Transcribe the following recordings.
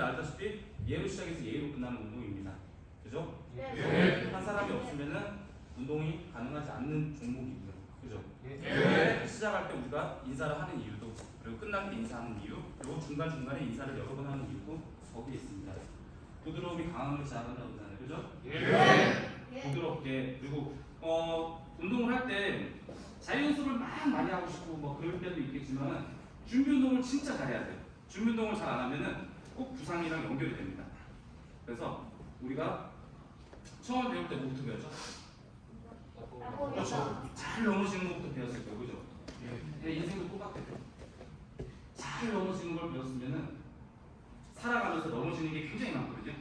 알다시피 예로 시작해서 예로 끝나는 운동입니다. 그죠? 네. 한 사람이 없으면은 운동이 가능하지 않는 종목이고요. 그죠? 네. 시작할 때 우리가 인사를 하는 이유도 그리고 끝날 때 인사하는 이유 그리고 중간 중간에 인사를 여러 번 하는 이유도 거기에 있습니다. 부드러움이 강함을 자아간다고 하잖아요. 그죠? 네. 부드럽게 그리고 어 운동을 할 때 자유연습을 막 많이 하고 싶고 뭐 그럴 때도 있겠지만 준비 운동을 진짜 잘해야 돼요. 준비 운동을 잘 안 하면은 꼭 부상이랑 연결이 됩니다. 그래서 우리가 처음 배울 때 뭐부터 배웠죠? 그렇죠. 잘 넘어지는 것부터 배웠을 거예요. 그죠? 내 인생도 똑같아요. 잘 넘어지는 걸 배웠으면은 살아가면서 넘어지는 게 굉장히 많거든요.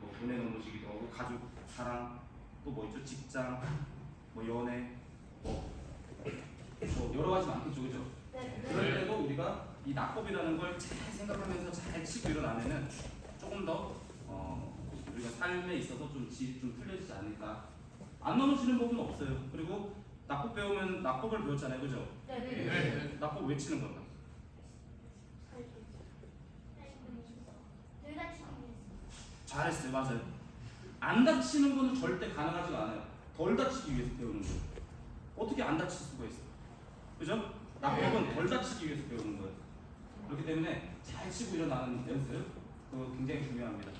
뭐 돈에 넘어지기도 하고 가족, 사랑, 또 뭐 있죠? 직장, 뭐 연애, 뭐, 뭐 여러 가지 많겠죠, 그죠? 그럴 때도 우리가 이 낙법이라는 걸 잘 생각하면서 잘 치고 일어나면은 조금 더 어, 우리가 삶에 있어서 좀, 지, 좀 풀려지지 않을까. 안 넘어지는 법은 없어요. 그리고 낙법 배우면 낙법을 배웠잖아요, 그죠? 네. 낙법 외치는 거다. 잘했어요, 맞아요. 안 다치는 거는 절대 가능하지가 않아요. 덜 다치기 위해서 배우는 거예요. 어떻게 안 다칠 수가 있어요? 그죠? 낙법은 덜 다치기 위해서 배우는 거예요. 그렇기 때문에 잘 치고 일어나는 연습, 그거 굉장히 중요합니다.